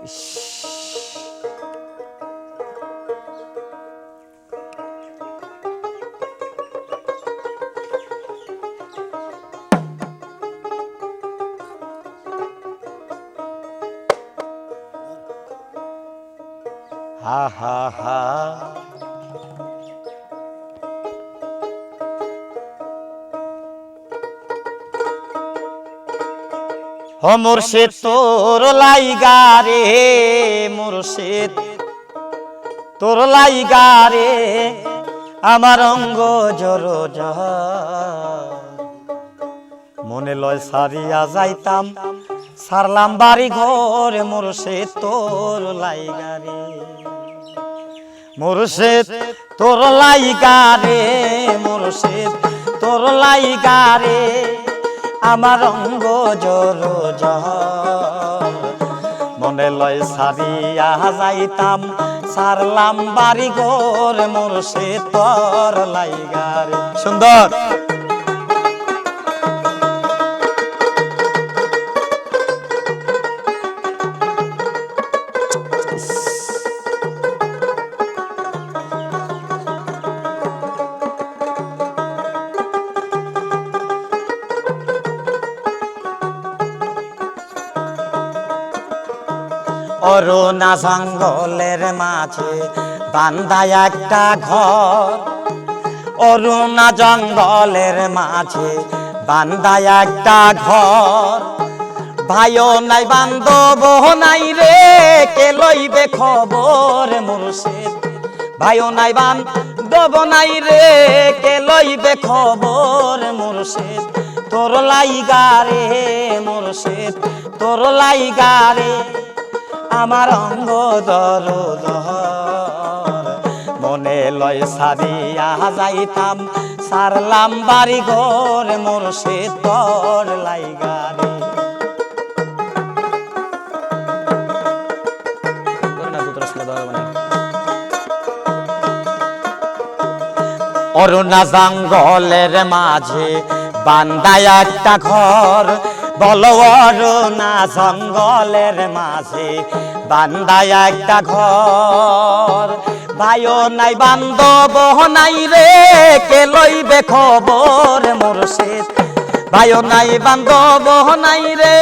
হা হা হা মুর্শিদ তোর লাইগা রে, মুর্শিদ তোর লাইগা রে, আমার অঙ্গ জর মনে লয় সারিয়া যাইতাম, সারলাম বাড়ি ঘর, মুর্শিদ তোর লাইগা রে। মুর্শিদ তোর লাইগা রে, মুর্শিদ তোর লাইগা রে। আমার অঙ্গ জোর মনে লয় সারিয়া যাইতাম, সারলাম বাড়ি গোর মোর সে তর লাইগার। সুন্দর। অরুণা জঙ্গলের মাঝে বান্দা একটা ঘর। অরুণা জঙ্গলের মাঝে বান্দা একটা ঘর। ভাইও নাই বান্ধব নাই রে, কে লইবে খবর মুর্শিদ? ভাইও নাই, বান্ধব নাই রে, কে লইবে খবর মুর্শিদ? তোর লাইগা রে মুর্শিদ, তোর লাইগা রে। আমার অঙ্গ দর মনে লয় সারিয়া যাইতাম, সারলাম বাড়ি ঘর মোর সে তর লাইগারে অরুণা জঙ্গলের মাঝে বান্দায় একটা ঘর বলো অরুণা জঙ্গলের মাঝে বান্দায় একটা ঘর। ভাইও নাই বান্ধব, নাই রে, কে লইবে খবর মুর্শিদ? ভাইও নাই বান্ধব, নাই রে,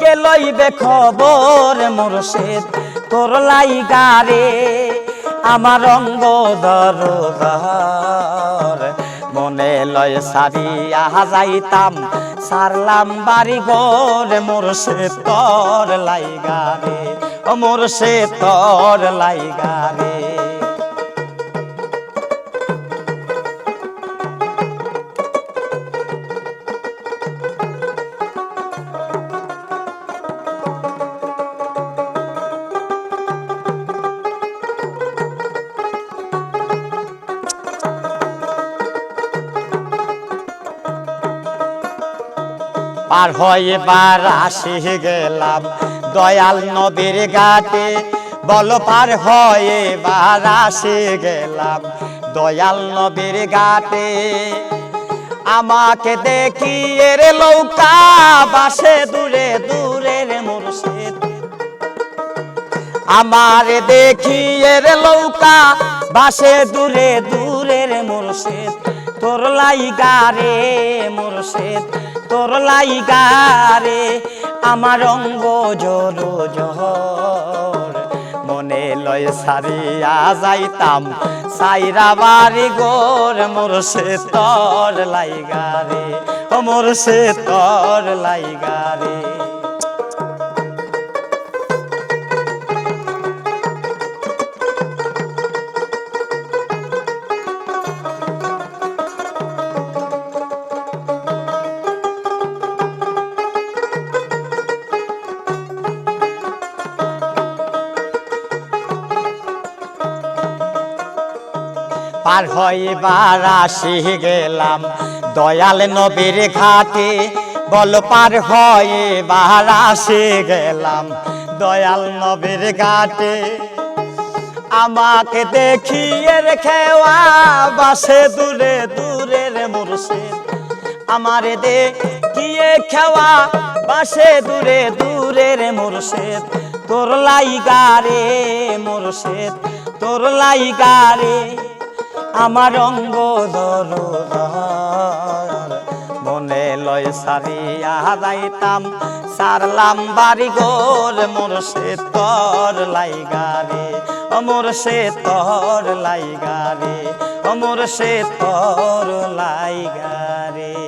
কে লইবে খবর মুর্শিদ? তোর লাইগা রে আমার অঙ্গ দরদার মনে লয় সারিয়া যাইতাম সারলাম বাড়ি গোর মোর সে তর লাইগা রে ও মোর সে তর লাইগা রে। পার হয়ে বার আসে গেলাম। দয়াল নদীর ঘাটে বল পার হয়ে বার আসে গেলাম। দয়াল নদীর ঘাটে আমাকে দেখি এর লৌকা বাসে দূরে দূরে রে মুর্শিদ। আমার দেখি এর লৌকা বাসে দূরে দূরে রে মুর্শিদ। তোর লাইগা রে মুর্শিদ, তোর লাইগা রে। আমার অঙ্গ জোর জহর, মনে লয় সারিয়া যাইতাম। সাইরা বাড়ি গোর মোর সে তর লাইগা রে। ও মোর সে তর লাইগা পার হইবার আসি গেলাম। দয়াল নবীর ঘাটে বল পার হইবার আসি গেলাম। দয়াল নবীর ঘাটে আমাকে দেখিয়ে খেওয়া বাসে দূরে দূরে রে মুর্শিদ। আমারে দেখিয়ে খেওয়া বাসে দূরে দূরে রে মুর্শিদ। তোর লাইগারে মুর্শিদ, তোর লাইগারে আমার অঙ্গ মনে লয় সারিয়া যাইতাম, সারলাম বাড়ি গোর মোর সে তর লাইগারে অমর সে তর লাইগারে অমর সে তর লাইগারে